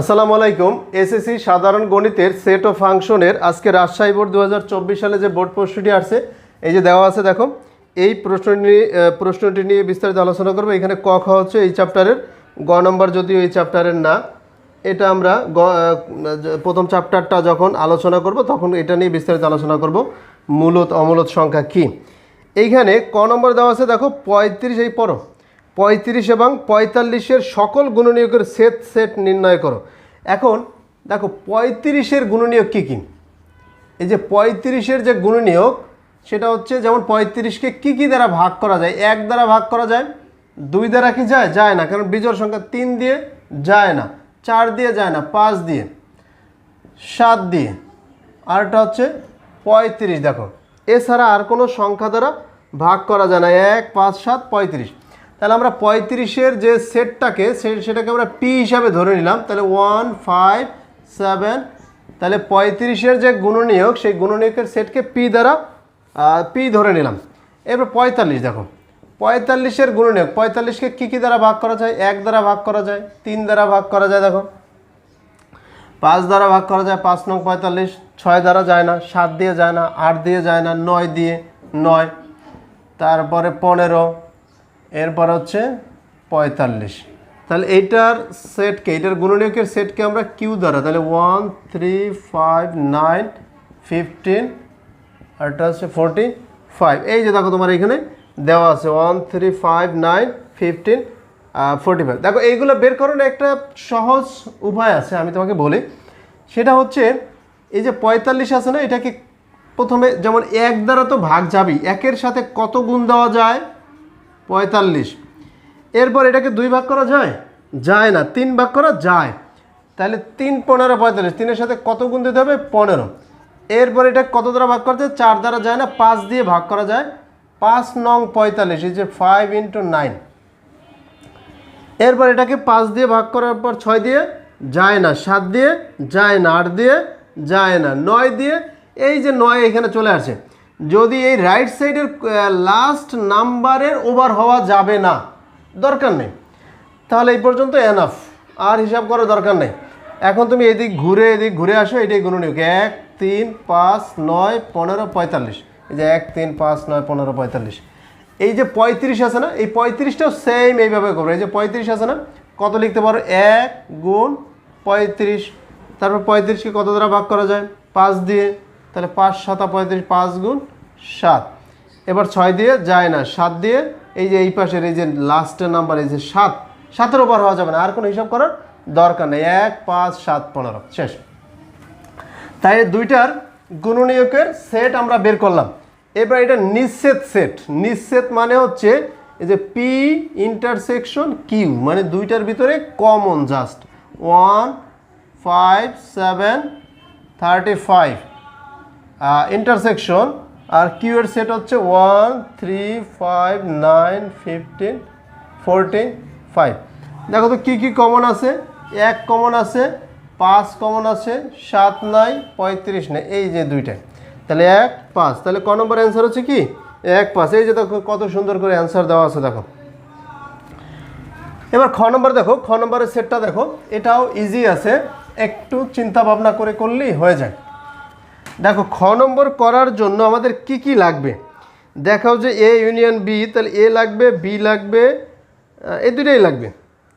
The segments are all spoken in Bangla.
আসসালামু আলাইকুম। এসএসসি সাধারণ গণিতের সেট ও ফাংশনের আজকে রাজশাহী বোর্ড দু হাজার চব্বিশ সালে যে বোর্ড প্রশ্নটি আসছে, এই যে দেওয়া আছে দেখো, এই প্রশ্নটি প্রশ্নটি নিয়ে বিস্তারিত আলোচনা করব। এখানে ক, খ হচ্ছে এই চ্যাপ্টারের গ নম্বর যদিও এই চ্যাপ্টারের না, এটা আমরা গ প্রথম চ্যাপ্টারটা যখন আলোচনা করব, তখন এটা নিয়ে বিস্তারিত আলোচনা করব। মূলত অমূলত সংখ্যা কী? এইখানে ক নম্বর দেওয়া আছে দেখো, পঁয়ত্রিশ এই পড়ো পঁয়ত্রিশ এবং পঁয়তাল্লিশের সকল গুণনীয়কের সেট সেট নির্ণয় করো। এখন দেখো, পঁয়ত্রিশের গুণনীয়ক কী কী? এই যে পঁয়ত্রিশের যে গুণনীয়ক, সেটা হচ্ছে যেমন পঁয়ত্রিশকে কী কী দ্বারা ভাগ করা যায়? এক দ্বারা ভাগ করা যায়? দুই দ্বারা কি যায়? যায় না, কারণ বিজোড় সংখ্যা তিন দিয়ে যায় না, চার দিয়ে যায় না, পাঁচ দিয়ে, সাত দিয়ে। আরটা হচ্ছে পঁয়ত্রিশ, দেখো। এছাড়া আর কোনো সংখ্যা দ্বারা ভাগ করা যায় না। এক, পাঁচ, সাত, পঁয়ত্রিশ। তাহলে আমরা পঁয়ত্রিশের যে সেটটাকে সেটাকে আমরা পি হিসাবে ধরে নিলাম। তাহলে ওয়ান ফাইভ সেভেন তাহলে পঁয়ত্রিশের যে গুণনীয়ক, সেই গুণনীয়কের সেটকে পি দ্বারা পি ধরে নিলাম। এবার পঁয়তাল্লিশ দেখো। পঁয়তাল্লিশের গুণনীয়ক, পঁয়তাল্লিশকে কী কী দ্বারা ভাগ করা যায়? এক দ্বারা ভাগ করা যায়, তিন দ্বারা ভাগ করা যায়, দেখো। পাঁচ দ্বারা ভাগ করা যায়, পাঁচ নং পঁয়তাল্লিশ, ছয় দ্বারা যায় না, সাত দিয়ে যায় না, আট দিয়ে যায় না, নয় দিয়ে, নয়। তারপরে পনেরো এরপর হচ্ছে পঁয়তাল্লিশ। তাহলে এইটার সেটকে এটার গুণনীয়কের সেটকে আমরা কিউ দ্বারা তাহলে one three five nine fifteen আরটা হচ্ছে ফোরটি ফাইভ এই যে দেখো তোমার এখানে দেওয়া আছে one three five nine fifteen forty five দেখো এইগুলো বের করার একটা সহজ উপায় আছে, আমি তোমাকে বলি। সেটা হচ্ছে এই যে পঁয়তাল্লিশ আছে না, এটাকে প্রথমে যেমন এক দ্বারা তো ভাগ যাবেই, একের সাথে কত গুণ দেওয়া যায়? পঁয়তাল্লিশ। এরপর এটাকে দুই ভাগ করা যায়? যায় না, তিন ভাগ করা যায়। তাহলে তিন পনেরো পঁয়তাল্লিশ, তিনের সাথে কত গুণ দিতে হবে? পনেরো। এরপর এটা কত দ্বারা ভাগ করা যায়? চার দ্বারা যায় না, পাঁচ দিয়ে ভাগ করা যায়। পাঁচ নং পঁয়তাল্লিশ, এই যে ফাইভ ইন্টু নাইন এরপর এটাকে পাঁচ দিয়ে ভাগ করার পর ছয় দিয়ে যায় না, সাত দিয়ে যায় না, আট দিয়ে যায় না, নয় দিয়ে, এই যে নয় এখানে চলে আসে। যদি এই রাইট সাইডের লাস্ট নাম্বারের ওভার হওয়া যাবে না, দরকার নেই। তাহলে এই পর্যন্ত এনাফ আর হিসাব করার দরকার নেই। এখন তুমি এদিক ঘুরে এদিক ঘুরে আসো, এটাই গুণনীয়ক এক, তিন, পাঁচ, নয়, পনেরো, পঁয়তাল্লিশ। এই যে এক, তিন, পাঁচ, নয়, পনেরো, পঁয়তাল্লিশ। এই যে পঁয়ত্রিশ আছে না, এই পঁয়ত্রিশটাও সেম এইভাবে করবে। এই যে পঁয়ত্রিশ আছে না, কত লিখতে পারো? এক গুণ পঁয়ত্রিশ। তারপর পঁয়ত্রিশকে কত দ্বারা ভাগ করা যায়? পাঁচ দিয়ে তাহলে পাঁচ সাতা পঁয়ত্রিশ, পাঁচ গুণ সাত। এবার ছয় দিয়ে যায় না, সাত দিয়ে এই যে এই পাশের এই যে লাস্টের নাম্বার এই যে সাত, সাতের ওপর হওয়া যাবে না, আর কোনো হিসাব করার দরকার নেই। এক, পাঁচ, সাত, পনেরো, শেষ। তাই দুইটার গুণনীয়কের সেট আমরা বের করলাম। এবার এটা নিঃসেত সেট নিঃসেত মানে হচ্ছে এই যে পি ইন্টারসেকশন কিউ মানে দুইটার ভিতরে common just one five seven thirty five intersection আর কিউ এর সেট হচ্ছে one three five nine fifteen fourteen five দেখো তো কী কী কমন আছে? এক কমন আছে, পাঁচ কমন আছে, সাত নাই, পঁয়ত্রিশ নাই, এই যে দুইটাই তাহলে এক, পাঁচ। তাহলে ক নম্বর অ্যান্সার হচ্ছে কি? এক, পাঁচ। এই যে দেখো, কত সুন্দর করে অ্যান্সার দেওয়া আছে, দেখো। এবার খ নম্বর দেখো, খ নম্বরের সেটটা দেখো। এটাও ইজি আছে, একটু চিন্তা ভাবনা করে করলেই হয়ে যায়। দেখো, খ নম্বর করার জন্য আমাদের কি কি লাগবে? দেখাও যে এ ইউনিয়ন বি তাহলে এ লাগবে বি লাগবে এ দুটোই লাগবে।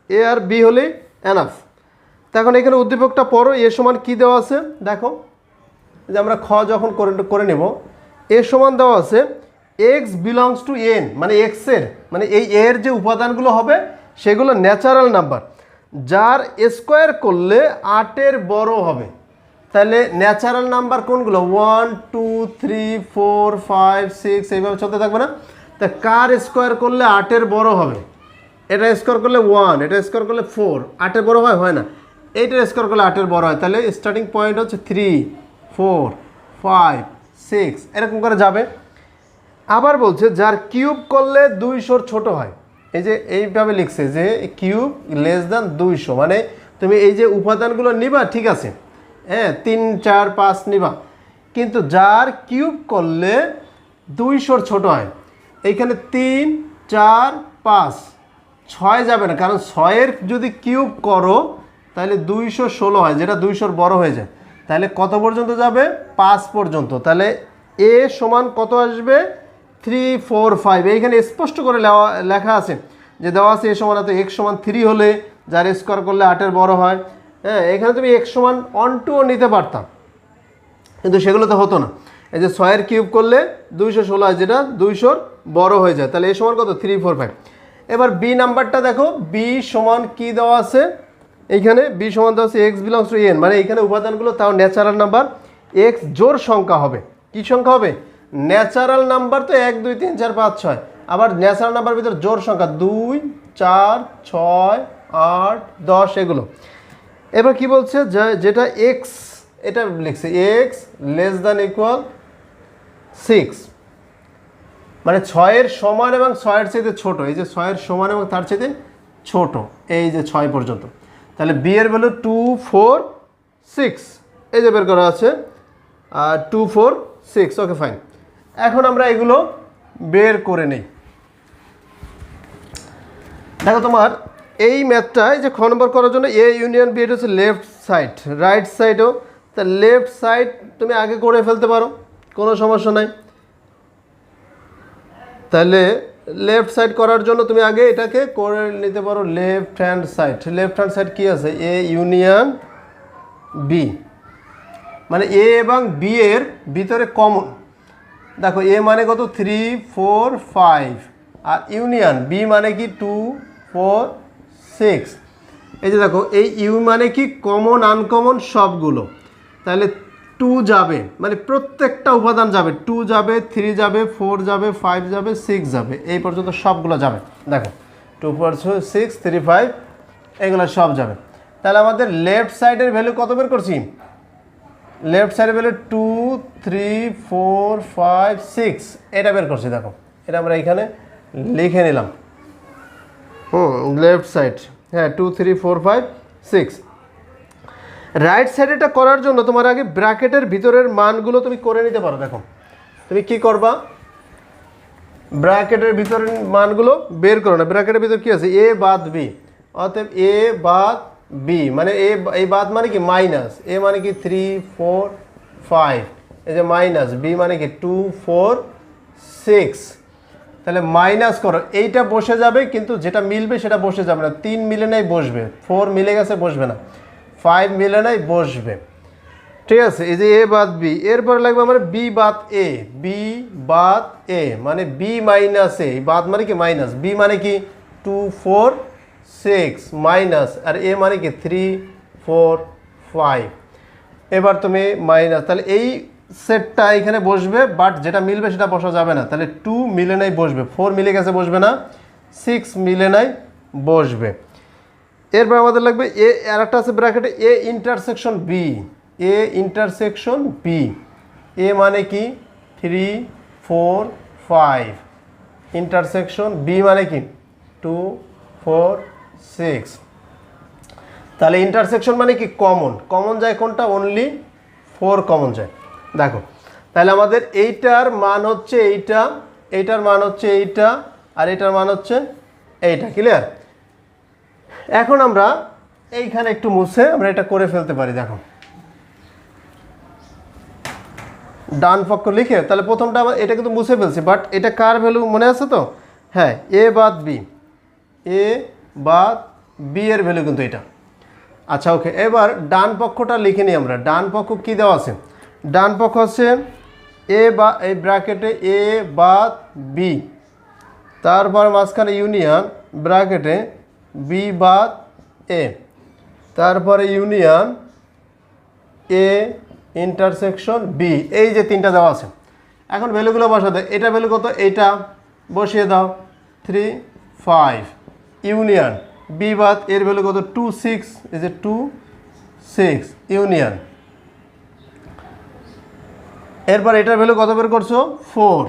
এ আর বি হলেই এনাফ তখন এখানে উদ্দীপকটা পড়ো এ সমান কি দেওয়া আছে? দেখো যে আমরা খ যখন করে করে নেব এ সমান দেওয়া আছে এক্স বিলংস টু এন মানে এক্সের মানে এই এর যে উপাদানগুলো হবে, সেগুলো ন্যাচারাল নাম্বার যার স্কোয়ার করলে আটের বড় হবে। তাহলে ন্যাচারাল নাম্বার কোনগুলো? One two three four five six এইভাবে চলতে থাকবে না? তা কার স্কোয়ার করলে আটের বড় হবে? এটা স্কোয়ার করলে ওয়ান এটা স্কোয়ার করলে ফোর আটের বড় হয়? হয় না। এইটার স্কোয়ার করলে আটের বড় হয়। তাহলে স্টার্টিং পয়েন্ট হচ্ছে থ্রি ফোর ফাইভ সিক্স এরকম করে যাবে। আবার বলছে, যার কিউব করলে দুইশোর ছোট হয়। এই যে এইভাবে লিখছে যে কিউব লেস দ্যান দুইশো মানে তুমি এই যে উপাদানগুলো নিবা, ঠিক আছে। হ্যাঁ তিন, চার, পাঁচ নিবা। কিন্তু যার কিউব করলে দুইশোর ছোট হয়। এইখানে তিন, চার, পাঁচ, ছয় যাবে না। কারণ ছয়ের যদি কিউব করো, তাহলে দুইশো ষোলো হয়, যেটা দুইশোর বড় হয়ে যায়। তাহলে কত পর্যন্ত যাবে? পাঁচ পর্যন্ত। তাহলে এ সমান কত আসবে? Three, four, five. এইখানে স্পষ্ট করে লেখা আছে যে দেওয়া আছে এ সমান এত এক্স সমান থ্রি হলে যার স্কোয়ার করলে আটের বড় হয়। হ্যাঁ এখানে তুমি এক্স সমান অন টুও নিতে পারতাম। কিন্তু সেগুলো তো হতো না। এই যে ছয়ের কিউব করলে দুইশো ষোলো হয় যেটা দুইশোর বড় হয়ে যায়। তাহলে এ সমান কত? থ্রি ফোর ফাইভ এবার বি নাম্বারটা দেখো। বি সমান কি দেওয়া আছে? এইখানে বি সমান দেওয়া আছে এক্স বিলংস টু এন মানে এইখানে উপাদানগুলো তাও ন্যাচারাল নাম্বার এক্স জোর সংখ্যা হবে। কি সংখ্যা হবে? ন্যাচারাল নাম্বার তো এক, দুই, তিন, চার, পাঁচ, ছয়। আবার ন্যাচারাল নাম্বার ভিতর জোর সংখ্যা দুই, চার, ছয়, আট, দশ, এগুলো। এবার কি বলছে? যেটা এক্স এটা লিখছে X less than equal six মানে ছয়ের সমান এবং ছয়ের চাইতে ছোট। এই যে ছয়ের সমান এবং তার চাইতে ছোট। এই যে ছয় পর্যন্ত। তাহলে বি এর ভ্যালু টু ফোর সিক্স এই যে বের করা আছে। Two four six okay fine এখন আমরা এগুলো বের করে নেই। দেখো তোমার এই ম্যাথটা, এই যে খ নম্বর করার জন্য এ ইউনিয়ন বি এটা হচ্ছে লেফট সাইড রাইট সাইডও তা লেফট সাইড তুমি আগে করে ফেলতে পারো, কোনো সমস্যা নাই। তাহলে লেফট সাইড করার জন্য তুমি আগে এটাকে করে নিতে পারো left hand side left hand side কী আছে? এ ইউনিয়ন বি মানে এ এবং বি এর ভিতরে কমন দেখো এ মানে কত? থ্রি ফোর ফাইভ আর ইউনিয়ন বি মানে কি? টু ফোর সিক্স এই যে দেখো, এই ইউ মানে কি কমন আনকমন সবগুলো। তাহলে টু যাবে মানে প্রত্যেকটা উপাদান যাবে। টু যাবে থ্রি যাবে ফোর যাবে ফাইভ যাবে সিক্স যাবে। এই পর্যন্ত সবগুলো যাবে। দেখো two four six three five এগুলো সব যাবে। তাহলে আমাদের লেফট সাইডের ভ্যালু কত বের করছি? লেফট সাইডে value two three four five six এটা বের করছি, দেখো। এটা আমরা এখানে লিখে নিলাম। হুম লেফট সাইড হ্যাঁ two three four five six right সাইডেটা করার জন্য তোমার আগে ব্র্যাকেটের ভিতরের মানগুলো তুমি করে নিতে পারো, দেখো। তুমি কি করবা? ব্র্যাকেটের ভিতরের মানগুলো বের করো না। ব্র্যাকেটের ভিতর কী আছে? এ বাদ বি অতএব এ বাদ বি মানে এ এই বাদ মানে কি? মাইনাস এ মানে কি? থ্রি ফোর ফাইভ এই যে মাইনাস বি মানে কি? টু ফোর সিক্স তাহলে মাইনাস করো, এইটা বসে যাবে, কিন্তু যেটা মিলবে সেটা বসে যাবে না। তিন মিলে নাই, বসবে। ফোর মিলে গেছে, বসবে না। ফাইভ মিলে নাই, বসবে। ঠিক আছে, এই যে এ বাদ বি, এরপরে লাগবে আমার বি বাদ এ, বি বাদ এ মানে বি মাইনাস এ। বাদ মানে কি? মাইনাস। বি মানে কি? Two, four, six, minus. R A মানে কি? Three, four, five. এবার তুমি মাইনাস, তাহলে এই সেটটা এখানে বসবে বাট যেটা মিলবে সেটা বসা যাবে না। তাহলে টু মিলে নাই বসবে। ফোর মিলে গেছে, বসবে না। সিক্স মিলে নাই, বসবে। এরপর আমাদের লাগবে এ আর একটা আছে ব্র্যাকেটে A intersection B A intersection B A মানে কি? Three four five intersection B মানে কি? টু ফোর সিক্স তাহলে ইন্টারসেকশন মানে কি? কমন কমন যায় কোনটা? অনলি ফোর কমন যায়। দেখো, তাহলে আমাদের এইটার মান হচ্ছে এইটা, এইটার মান হচ্ছে এইটা, আর এইটার মান হচ্ছে এইটা ক্লিয়ার এখন আমরা এইখানে একটু মুছে আমরা এটা করে ফেলতে পারি, দেখো। ডান পক্ষ লিখে, তাহলে প্রথমটা আমার এটা কিন্তু মুছে ফেলছি বাট এটা কার ভ্যালু মনে আছে তো? হ্যাঁ এ বাদ বি এ বাদ বি এর ভ্যালু কিন্তু এটা। আচ্ছা ওকে এবার ডান পক্ষটা লিখে নিই আমরা। ডান পক্ষ কী দেওয়া আছে? ডান পক্ষ হচ্ছে এ বা, এই ব্র্যাকেটে এ বাদ বি। তারপর মাঝখানে ইউনিয়ন, ব্র্যাকেটে বি বাদ এ। তারপরে ইউনিয়ন, এ, ইন্টারসেকশন বি। এই যে তিনটা দেওয়া আছে। এখন ভ্যালুগুলো বসাতে এটা ভ্যালু কত? এইটা। বসিয়ে দাও। থ্রি ফাইভ ইউনিয়ন, বি বাদ এর ভ্যালু কত? টু সিক্স এই যে টু সিক্স ইউনিয়ন। এরপর এটার ভ্যালু কত বের করছ? ফোর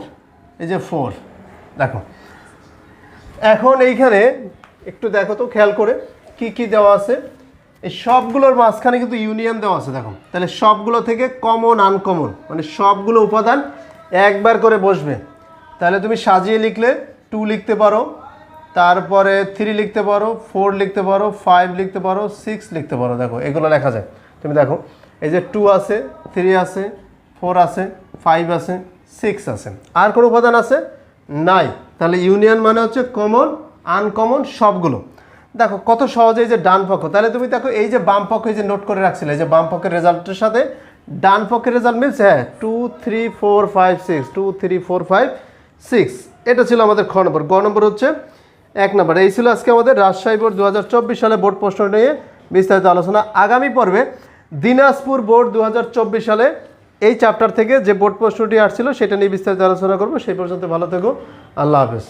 এই যে ফোর দেখো। এখন এইখানে একটু দেখো তো, খেয়াল করে কি কি দেওয়া আছে? এই সবগুলোর মাঝখানে কিন্তু ইউনিয়ন দেওয়া আছে, দেখো। তাহলে সবগুলো থেকে কমন আনকমন মানে সবগুলো উপাদান একবার করে বসবে। তাহলে তুমি সাজিয়ে লিখলে টু লিখতে পারো, তারপরে থ্রি লিখতে পারো ফোর লিখতে পারো ফাইভ লিখতে পারো সিক্স লিখতে পারো। দেখো, এগুলো লেখা যায়। তুমি দেখো, এই যে টু আছে থ্রি আছে ফোর আছে, ফাইভ আছে, সিক্স আছে। আর কোনো উপাদান আছে? নাই। তাহলে ইউনিয়ন মানে হচ্ছে কমন, আনকমন সবগুলো। দেখো, কত সহজে যে ডান পক্ষ, তাহলে তুমি দেখো এই যে বাম পক্ষ যে নোট করে রাখছিলে, এই যে বাম পক্ষের রেজাল্টের সাথে ডান পক্ষের রেজাল্ট মিলছে হ্যাঁ two three four five six two three four five six এটা ছিল আমাদের খ নম্বর। গ নম্বর হচ্ছে এক নম্বর। এই ছিল আজকে আমাদের রাজশাহী বোর্ড দু হাজার চব্বিশ সালে বোর্ড প্রশ্ন নিয়ে বিস্তারিত আলোচনা। আগামী পর্বে দিনাজপুর বোর্ড দু হাজার চব্বিশ সালে এই চ্যাপ্টার থেকে যে বোর্ড প্রশ্নটি আসছিল, সেটা নিয়ে বিস্তারিত আলোচনা করব। সেই পর্যন্ত ভালো থেকো। আল্লাহ হাফেজ।